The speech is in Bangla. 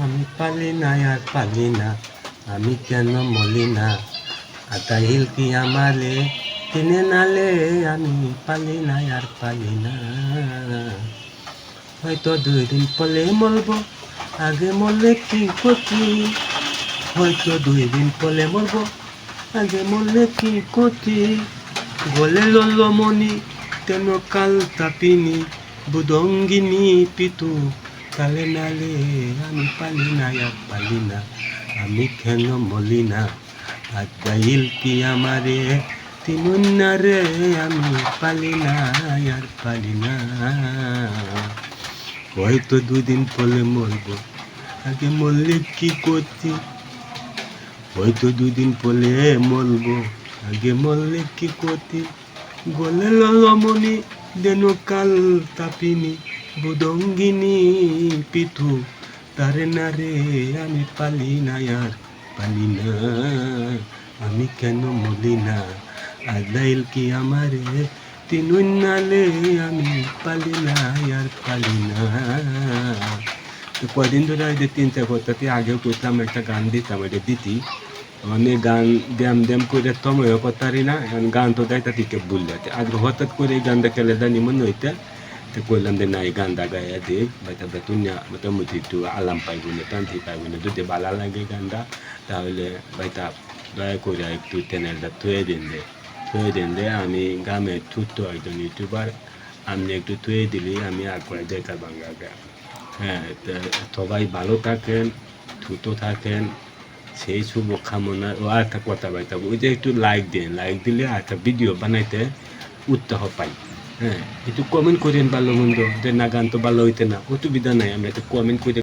আমি পালি না আর পালি না, আমি কেন মলি না? আতাইল কি আমালে, কিনে নালে আমি পালি না আর পালি না। হয়তো দুই দিন পরে মরবো, আগে মরলে কি ক্ষতি? হয়তো দুই দিন পরে মরবো, আগে মরলে কি ক্ষতি? গলে লল মনি, তেন কাল তাপিনি, বুদঙ্গিনী পিতু কালে নালে আমি পালি না আর পালি না আমি কেন মলি না আদাইল কি আমারে তিমুন্না রে আমি পালি না আর পালি না হয়তো দুদিন পরে মরবো আগে মরলে কি করতি হয়তো দুদিন পরে মরবো আগে মরলে কি করতি গলে ললমনি দেন কাল তাপিনি বুদঙ্গিনী পিঠু, তারে না রে আমি পালি না আর, পালি না। আমি কেন মলি না? আদাইল কি আমারে? তিনুন নালে আমি পালি না আর পালি না। তো কদিন ধরে এই যে তিনটা করতে আগেও করতাম একটা গান দিতাম এটা দিতি। অনেক গান ব্যায়াম ব্যায়াম করে তময় করতারি না গান তো দেয় তাতে ভুললে আজ হঠাৎ করে এই গানটা খেলে জানি মনে হইতে কইলাম যে না এই গানটা গাইয়া দে বাইতা বেতুনিয়া মোটামুটি একটু আলাম পাইব না টানতে পাইব না যদি ভালো লাগে গানটা তাহলে বাইতা দয়া একটু চ্যানেলটা থুয়ে দিন দে থুয়ে দিন দে আমি গ্রামে ছুটতো একজন ইউটিউবার আপনি একটু থুয়ে দিলি আমি করে যেতে বাংলাকে হ্যাঁ সবাই ভালো থাকেন ছুটো থাকেন সেই শুভ কামনা ও আর একটা কথা বাইতা ওই যে একটু লাইক দিন লাইক দিলে আর একটা ভিডিও বানাইতে উৎসাহ পাই হ্যাঁ একটু কমেন্ট করেন ভালো মন্দ, যে না গান তো ভালো হইতে না, অসুবিধা নাই আমি একটু কমেন্ট করে